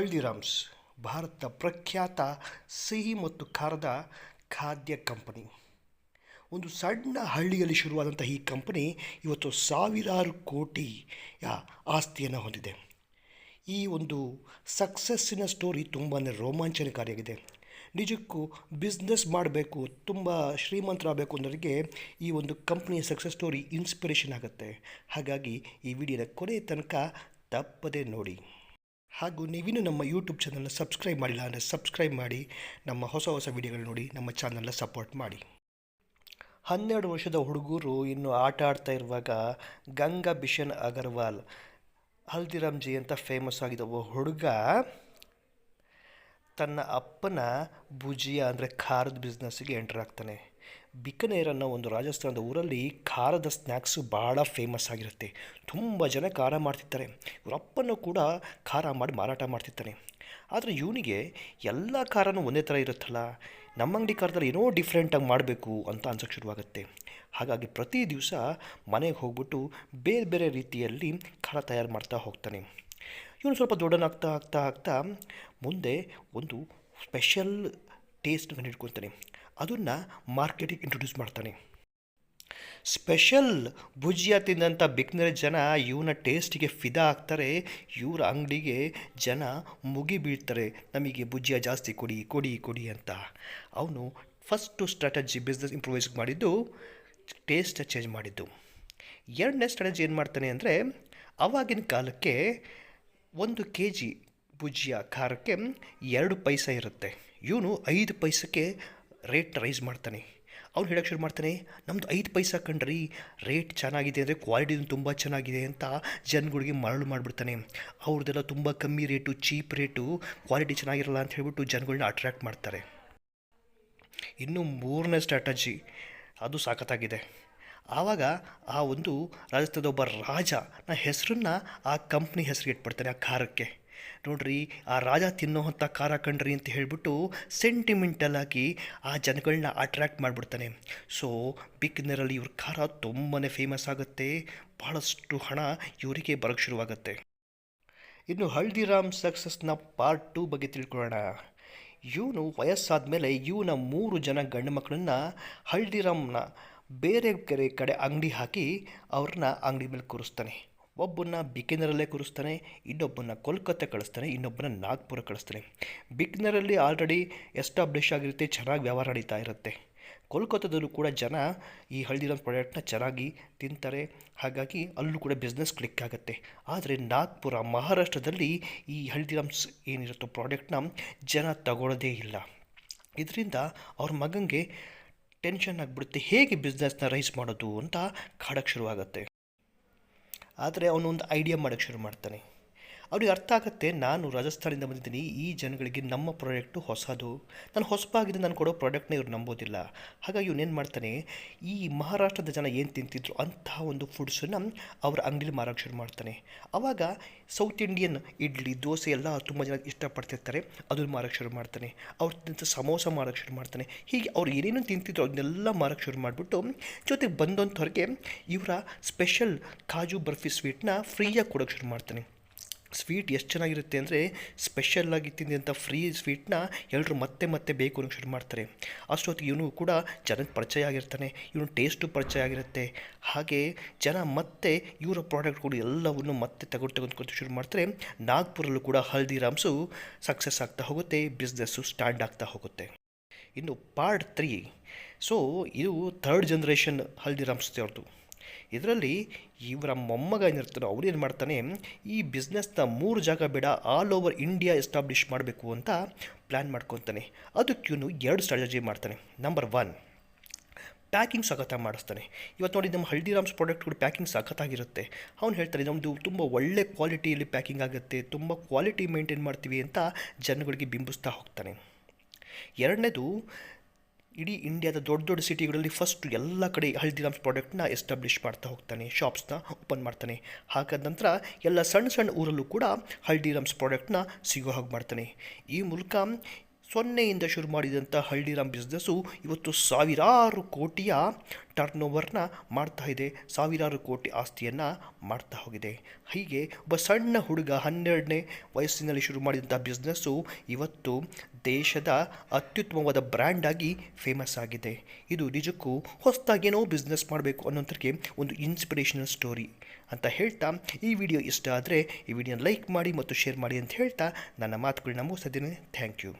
ಹಲ್ದಿರಾಮ್ಸ್ ಭಾರತದ ಪ್ರಖ್ಯಾತ ಸಿಹಿ ಮತ್ತು ಖಾರದ ಖಾದ್ಯ ಕಂಪನಿ. ಒಂದು ಸಣ್ಣ ಹಳ್ಳಿಯಲ್ಲಿ ಶುರುವಾದಂಥ ಈ ಕಂಪನಿ ಇವತ್ತು ಸಾವಿರಾರು ಕೋಟಿಯ ಆಸ್ತಿಯನ್ನು ಹೊಂದಿದೆ. ಈ ಒಂದು ಸಕ್ಸಸ್ಸಿನ ಸ್ಟೋರಿ ತುಂಬಾ ರೋಮಾಂಚನಕಾರಿಯಾಗಿದೆ. ನಿಜಕ್ಕೂ ಬಿಸ್ನೆಸ್ ಮಾಡಬೇಕು, ತುಂಬ ಶ್ರೀಮಂತರಾಗಬೇಕು ಅನ್ನೋರಿಗೆ ಈ ಒಂದು ಕಂಪ್ನಿಯ ಸಕ್ಸಸ್ ಸ್ಟೋರಿ ಇನ್ಸ್ಪಿರೇಷನ್ ಆಗುತ್ತೆ. ಹಾಗಾಗಿ ಈ ವಿಡಿಯೋನ ಕೊನೆ ತನಕ ತಪ್ಪದೇ ನೋಡಿ. ಹಾಗೂ ನೀವಿನ್ನೂ ನಮ್ಮ ಯೂಟ್ಯೂಬ್ ಚಾನಲ್ನ ಸಬ್ಸ್ಕ್ರೈಬ್ ಮಾಡಿಲ್ಲ ಅಂದರೆ ಸಬ್ಸ್ಕ್ರೈಬ್ ಮಾಡಿ, ನಮ್ಮ ಹೊಸ ಹೊಸ ವಿಡಿಯೋಗಳು ನೋಡಿ, ನಮ್ಮ ಚಾನಲ್ನ ಸಪೋರ್ಟ್ ಮಾಡಿ. ಹನ್ನೆರಡು ವರ್ಷದ ಹುಡುಗರು ಇನ್ನು ಆಟ ಆಡ್ತಾ ಇರುವಾಗ ಗಂಗಾ ಬಿಷನ್ ಅಗರ್ವಾಲ್, ಹಲ್ದಿರಾಮ್ ಜಿ ಅಂತ ಫೇಮಸ್ ಆಗಿದ್ದ ಒಬ್ಬ ಹುಡುಗ, ತನ್ನ ಅಪ್ಪನ ಭುಜಿಯ ಅಂದರೆ ಖಾರದ ಬಿಸ್ನೆಸ್ಸಿಗೆ ಎಂಟರ್ ಆಗ್ತಾನೆ. ಬಿಕನೇರ್ ಅನ್ನೋ ಒಂದು ರಾಜಸ್ಥಾನದ ಊರಲ್ಲಿ ಖಾರದ ಸ್ನ್ಯಾಕ್ಸು ಭಾಳ ಫೇಮಸ್ ಆಗಿರುತ್ತೆ. ತುಂಬ ಜನ ಖಾರ ಮಾಡ್ತಿರ್ತಾರೆ. ಇವರಪ್ಪನೂ ಕೂಡ ಖಾರ ಮಾಡಿ ಮಾರಾಟ ಮಾಡ್ತಿರ್ತಾನೆ. ಆದರೆ ಇವನಿಗೆ ಎಲ್ಲ ಖಾರನೂ ಒಂದೇ ಥರ ಇರುತ್ತಲ್ಲ? ನಮ್ಮ ಅಂಗಡಿ ಖಾರದಲ್ಲಿ ಏನೋ ಡಿಫ್ರೆಂಟಾಗಿ ಮಾಡಬೇಕು ಅಂತ ಅನ್ಸೋಕ್ಕೆ ಶುರುವಾಗುತ್ತೆ. ಹಾಗಾಗಿ ಪ್ರತಿ ದಿವಸ ಮನೆಗೆ ಹೋಗ್ಬಿಟ್ಟು ಬೇರೆ ಬೇರೆ ರೀತಿಯಲ್ಲಿ ಖಾರ ತಯಾರು ಮಾಡ್ತಾ ಹೋಗ್ತಾನೆ. ಇವನು ಸ್ವಲ್ಪ ದೊಡ್ಡನಾಗ್ತಾ ಆಗ್ತಾ ಆಗ್ತಾ ಮುಂದೆ ಒಂದು ಸ್ಪೆಷಲ್ ಟೇಸ್ಟ್ ಕಂಡುಹಿಡ್ಕೊಳ್ತಾನೆ ಅದನ್ನು ಮಾರ್ಕೆಟಿಗೆ ಇಂಟ್ರೊಡ್ಯೂಸ್ ಮಾಡ್ತಾನೆ. ಸ್ಪೆಷಲ್ ಭುಜಿಯ ತಿಂದಂಥ ಬಿಕ್ನರ ಜನ ಇವನ ಟೇಸ್ಟಿಗೆ ಫಿದಾ ಆಗ್ತಾರೆ. ಇವರ ಅಂಗಡಿಗೆ ಜನ ಮುಗಿ ಬೀಳ್ತಾರೆ. ನಮಗೆ ಭುಜಿಯ ಜಾಸ್ತಿ ಕೊಡಿ ಕೊಡಿ ಕೊಡಿ ಅಂತ. ಅವನು ಫಸ್ಟು ಸ್ಟ್ರಾಟಜಿ ಬಿಸ್ನೆಸ್ ಇಂಪ್ರೂವೈಸ್ ಮಾಡಿದ್ದು ಟೇಸ್ಟ್ ಚೇಂಜ್ ಮಾಡಿದ್ದು. ಎರಡನೇ ಸ್ಟ್ರಾಟಜಿ ಏನು ಮಾಡ್ತಾನೆ ಅಂದರೆ ಆವಾಗಿನ ಕಾಲಕ್ಕೆ ಒಂದು ಕೆ ಜಿ ಭುಜಿಯ ಖಾರಕ್ಕೆ ಎರಡು ಪೈಸೆ ಇರುತ್ತೆ. ಇವನು ಐದು ಪೈಸಕ್ಕೆ ರೇಟ್ ರೈಸ್ ಮಾಡ್ತಾನೆ. ಅವ್ನು ಹೇಳಕ್ಕೆ ಶುರು ಮಾಡ್ತಾನೆ ನಮ್ಮದು ಐದು ಪೈಸಾ ಕಂಡ್ರಿ ರೇಟ್ ಚೆನ್ನಾಗಿದೆ ಅಂದರೆ ಕ್ವಾಲಿಟಿ ತುಂಬ ಚೆನ್ನಾಗಿದೆ ಅಂತ ಜನಗಳಿಗೆ ಮರಳು ಮಾಡಿಬಿಡ್ತಾನೆ. ಅವ್ರದ್ದೆಲ್ಲ ತುಂಬ ಕಮ್ಮಿ ರೇಟು ಚೀಪ್ ರೇಟು ಕ್ವಾಲಿಟಿ ಚೆನ್ನಾಗಿರಲ್ಲ ಅಂತ ಹೇಳ್ಬಿಟ್ಟು ಜನಗಳನ್ನ ಅಟ್ರ್ಯಾಕ್ಟ್ ಮಾಡ್ತಾರೆ. ಇನ್ನು ಮೂರನೇ ಸ್ಟ್ರಾಟಜಿ ಅದು ಸಾಕತ್ತಾಗಿದೆ. ಆವಾಗ ಆ ಒಂದು ರಾಜಸ್ಥಾನದ ಒಬ್ಬ ರಾಜ, ನ ಹೆಸರನ್ನ ಆ ಕಂಪ್ನಿ ಹೆಸರಿಗೆ ಇಟ್ಬಿಡ್ತಾನೆ, ಆ ಖಾರಕ್ಕೆ. ನೋಡ್ರಿ, ಆ ರಾಜ ತಿನ್ನೋವಂಥ ಖಾರ ಕಂಡ್ರಿ ಅಂತ ಹೇಳಿಬಿಟ್ಟು ಸೆಂಟಿಮೆಂಟಲ್ ಆಗಿ ಆ ಜನಗಳನ್ನ ಅಟ್ರ್ಯಾಕ್ಟ್ ಮಾಡಿಬಿಡ್ತಾನೆ. ಸೊ ಬಿಕ್ನರಲ್ಲಿ ಇವ್ರ ಖಾರ ತುಂಬಾ ಫೇಮಸ್ ಆಗುತ್ತೆ ಭಾಳಷ್ಟು ಹಣ ಇವರಿಗೆ ಬರೋಕ್ಕೆ ಶುರುವಾಗುತ್ತೆ. ಇನ್ನು ಹಲ್ದಿರಾಮ್ ಸಕ್ಸಸ್ನ ಪಾರ್ಟ್ ಟೂ ಬಗ್ಗೆ ತಿಳ್ಕೊಳ್ಳೋಣ. ಇವನು ವಯಸ್ಸಾದ ಮೇಲೆ ಇವನ ಮೂರು ಜನ ಗಂಡು ಮಕ್ಕಳನ್ನ ಹಲ್ದಿರಾಮ್ನ ಬೇರೆ ಬೇರೆ ಕಡೆ ಅಂಗಡಿ ಹಾಕಿ ಅವ್ರನ್ನ ಅಂಗಡಿ ಮೇಲೆ ಕೂರಿಸ್ತಾನೆ. ಒಬ್ಬನ್ನ ಬಿಕೇನರಲ್ಲೇ ಕೂರಿಸ್ತಾನೆ ಇನ್ನೊಬ್ಬನ ಕೋಲ್ಕತ್ತೆ ಕಳಿಸ್ತಾನೆ ಇನ್ನೊಬ್ಬನ ನಾಗ್ಪುರ ಕಳಿಸ್ತಾನೆ. ಬಿಕ್ನರಲ್ಲಿ ಆಲ್ರೆಡಿ ಎಸ್ಟಾಬ್ಲಿಷ್ ಆಗಿರುತ್ತೆ, ಚೆನ್ನಾಗಿ ವ್ಯವಹಾರ ನಡೀತಾ ಇರುತ್ತೆ. ಕೋಲ್ಕತ್ತಾದಲ್ಲೂ ಕೂಡ ಜನ ಈ ಹಳದಿರೋ ಪ್ರಾಡಕ್ಟ್ನ ಚೆನ್ನಾಗಿ ತಿಂತಾರೆ, ಹಾಗಾಗಿ ಅಲ್ಲೂ ಕೂಡ ಬಿಸ್ನೆಸ್ ಕ್ಲಿಕ್ ಆಗುತ್ತೆ. ಆದರೆ ನಾಗ್ಪುರ, ಮಹಾರಾಷ್ಟ್ರದಲ್ಲಿ ಈ ಹಳದಿರಾಮ್ಸ್ ಏನಿರುತ್ತೋ ಪ್ರಾಡಕ್ಟ್ನ ಜನ ತಗೊಳ್ಳೋದೇ ಇಲ್ಲ. ಇದರಿಂದ ಅವ್ರ ಮಗನಿಗೆ ಟೆನ್ಷನ್ ಆಗಿಬಿಡುತ್ತೆ, ಹೇಗೆ ಬಿಸ್ನೆಸ್ನ ರೈಸ್ ಮಾಡೋದು ಅಂತ ಕಾಡಕ್ಕೆ ಶುರುವಾಗುತ್ತೆ. ಆದರೆ ಅವನೊಂದು ಐಡಿಯಾ ಮಾಡೋಕ್ಕೆ ಶುರು ಮಾಡ್ತಾನೆ. ಅವ್ರಿಗೆ ಅರ್ಥ ಆಗುತ್ತೆ, ನಾನು ರಾಜಸ್ಥಾನದಿಂದ ಬಂದಿದ್ದೀನಿ, ಈ ಜನಗಳಿಗೆ ನಮ್ಮ ಪ್ರಾಡಕ್ಟು ಹೊಸದು. ನಾನು ಹೊಸಬಾಗಿದೆ ನಾನು ಕೊಡೋ ಪ್ರಾಡಕ್ಟ್ನ ಇವ್ರು ನಂಬೋದಿಲ್ಲ. ಹಾಗಾಗಿ ಇವನೇನು ಮಾಡ್ತಾನೆ, ಈ ಮಹಾರಾಷ್ಟ್ರದ ಜನ ಏನು ತಿಂತಿದ್ರು ಅಂತಹ ಒಂದು ಫುಡ್ಸನ್ನು ಅವರ ಅಂಗಡಿಲಿ ಮಾರಾಟ ಶುರು ಮಾಡ್ತಾನೆ. ಆವಾಗ ಸೌತ್ ಇಂಡಿಯನ್ ಇಡ್ಲಿ, ದೋಸೆ ಎಲ್ಲ ತುಂಬ ಜನ ಇಷ್ಟಪಡ್ತಿರ್ತಾರೆ, ಅದನ್ನು ಮಾರಕ್ಕೆ ಶುರು ಮಾಡ್ತಾನೆ. ಅವ್ರು ತಿಂತ ಸಮೋಸ ಮಾರೋಕ್ಕೆ ಶುರು ಮಾಡ್ತಾನೆ. ಹೀಗೆ ಅವ್ರು ಏನೇನು ತಿಂತಿದ್ರು ಅದನ್ನೆಲ್ಲ ಮಾರಕ್ಕೆ ಶುರು ಮಾಡಿಬಿಟ್ಟು, ಜೊತೆಗೆ ಬಂದಂಥವ್ರಿಗೆ ಇವರ ಸ್ಪೆಷಲ್ ಕಾಜು ಬರ್ಫಿ ಸ್ವೀಟ್ನ ಫ್ರೀಯಾಗಿ ಕೊಡೋಕ್ಕೆ ಶುರು ಮಾಡ್ತಾನೆ. ಸ್ವೀಟ್ ಎಷ್ಟು ಚೆನ್ನಾಗಿರುತ್ತೆ ಅಂದರೆ ಸ್ಪೆಷಲ್ಲಾಗಿ ತಿಂದಂಥ ಫ್ರೀ ಸ್ವೀಟ್ನ ಎಲ್ಲರೂ ಮತ್ತೆ ಮತ್ತೆ ಬೇಕು ಅನ್ನೋಕ್ಕೆ ಶುರು ಮಾಡ್ತಾರೆ. ಅಷ್ಟೊತ್ತಿಗೆ ಇವನು ಕೂಡ ಜನಕ್ಕೆ ಪರಿಚಯ ಆಗಿರ್ತಾನೆ, ಇವನು ಟೇಸ್ಟು ಪರಿಚಯ ಆಗಿರುತ್ತೆ. ಹಾಗೆ ಜನ ಮತ್ತೆ ಇವರ ಪ್ರಾಡಕ್ಟ್ಗಳು ಎಲ್ಲವನ್ನು ಮತ್ತೆ ತಗೊಂಡು ತೆಗೆದುಕೊಂಡು ಶುರು ಮಾಡ್ತಾರೆ. ನಾಗ್ಪುರಲ್ಲೂ ಕೂಡ ಹಲ್ದಿರಾಮ್ಸು ಸಕ್ಸಸ್ ಆಗ್ತಾ ಹೋಗುತ್ತೆ ಬಿಸ್ನೆಸ್ಸು ಸ್ಟ್ಯಾಂಡ್ ಆಗ್ತಾ ಹೋಗುತ್ತೆ. ಇನ್ನು ಪಾರ್ಟ್ ತ್ರೀ ಸೊ ಇದು ಥರ್ಡ್ ಜನ್ರೇಷನ್ ಹಲ್ದಿರಾಮ್ಸ್ ಅವ್ರದ್ದು ಇದರಲ್ಲಿ ಇವರ ಮೊಮ್ಮಗ ಏನಿರ್ತಾರೋ ಅವ್ರು ಏನು ಮಾಡ್ತಾನೆ, ಈ ಬಿಸ್ನೆಸ್ನ ಮೂರು ಜಾಗ ಬೇಡ ಆಲ್ ಓವರ್ ಇಂಡಿಯಾ ಎಸ್ಟಾಬ್ಲಿಷ್ ಮಾಡಬೇಕು ಅಂತ ಪ್ಲ್ಯಾನ್ ಮಾಡ್ಕೊತಾನೆ. ಅದಕ್ಕೆ ಇವನು ಎರಡು ಸ್ಟ್ರಾಟಜಿ ಮಾಡ್ತಾನೆ. ನಂಬರ್ ಒನ್ ಪ್ಯಾಕಿಂಗ್ ಸಖತ್ತ ಮಾಡಿಸ್ತಾನೆ. ಇವತ್ತು ನೋಡಿ ನಮ್ಮ ಹಲ್ದಿರಾಮ್ಸ್ ಪ್ರಾಡಕ್ಟ್ಗಳು ಪ್ಯಾಕಿಂಗ್ ಸಖತ್ತಾಗಿರುತ್ತೆ ಅವ್ನು ಹೇಳ್ತಾನೆ ನಮ್ಮದು ತುಂಬ ಒಳ್ಳೆ ಕ್ವಾಲಿಟಿಯಲ್ಲಿ ಪ್ಯಾಕಿಂಗ್ ಆಗುತ್ತೆ, ತುಂಬ ಕ್ವಾಲಿಟಿ ಮೇಂಟೈನ್ ಮಾಡ್ತೀವಿ ಅಂತ ಜನಗಳಿಗೆ ಬಿಂಬಿಸ್ತಾ ಹೋಗ್ತಾನೆ. ಎರಡನೇದು ಇಡೀ ಇಂಡಿಯಾದ ದೊಡ್ಡ ದೊಡ್ಡ ಸಿಟಿಗಳಲ್ಲಿ ಫಸ್ಟ್ ಎಲ್ಲ ಕಡೆ ಹಲ್ದಿರಾಮ್ಸ್ ಪ್ರಾಡಕ್ಟ್ನ ಎಸ್ಟಾಬ್ಲಿಷ್ ಮಾಡ್ತಾ ಹೋಗ್ತಾನೆ ಶಾಪ್ಸ್ನ ಓಪನ್ ಮಾಡ್ತಾನೆ. ಹಾಗಾದ ನಂತರ ಎಲ್ಲ ಸಣ್ಣ ಸಣ್ಣ ಊರಲ್ಲೂ ಕೂಡ ಹಲ್ದಿರಾಮ್ಸ್ ಪ್ರಾಡಕ್ಟ್ನ ಸಿಗೋ ಹಾಗೆ ಮಾಡ್ತಾನೆ. ಈ ಮೂಲಕ ಸೊನ್ನೆಯಿಂದ ಶುರು ಮಾಡಿದಂಥ ಹಳ್ಳಿರಾಮ್ ಬಿಸ್ನೆಸ್ಸು ಇವತ್ತು ಸಾವಿರಾರು ಕೋಟಿಯ ಟರ್ನ್ ಓವರ್ನ ಮಾಡ್ತಾ ಇದೆ. ಸಾವಿರಾರು ಕೋಟಿ ಆಸ್ತಿಯನ್ನು ಮಾಡ್ತಾ ಹೋಗಿದೆ. ಹೀಗೆ ಒಬ್ಬ ಸಣ್ಣ ಹುಡುಗ ಹನ್ನೆರಡನೇ ವಯಸ್ಸಿನಲ್ಲಿ ಶುರು ಮಾಡಿದಂಥ ಬಿಸ್ನೆಸ್ಸು ಇವತ್ತು ದೇಶದ ಅತ್ಯುತ್ತಮವಾದ ಬ್ರ್ಯಾಂಡಾಗಿ ಫೇಮಸ್ ಆಗಿದೆ. ಇದು ನಿಜಕ್ಕೂ ಹೊಸದಾಗೇನೋ ಬಿಸ್ನೆಸ್ ಮಾಡಬೇಕು ಅನ್ನೋಂಥರಿಗೆ ಒಂದು ಇನ್ಸ್ಪಿರೇಷನಲ್ ಸ್ಟೋರಿ ಅಂತ ಹೇಳ್ತಾ ಈ ವಿಡಿಯೋ ಇಷ್ಟ ಆದರೆ ಈ ವಿಡಿಯೋನ ಲೈಕ್ ಮಾಡಿ ಮತ್ತು ಶೇರ್ ಮಾಡಿ ಅಂತ ಹೇಳ್ತಾ ನನ್ನ ಮಾತುಗಳನ್ನ ಮುಗಿಸ್ತಿದ್ದೀನಿ ಥ್ಯಾಂಕ್ ಯು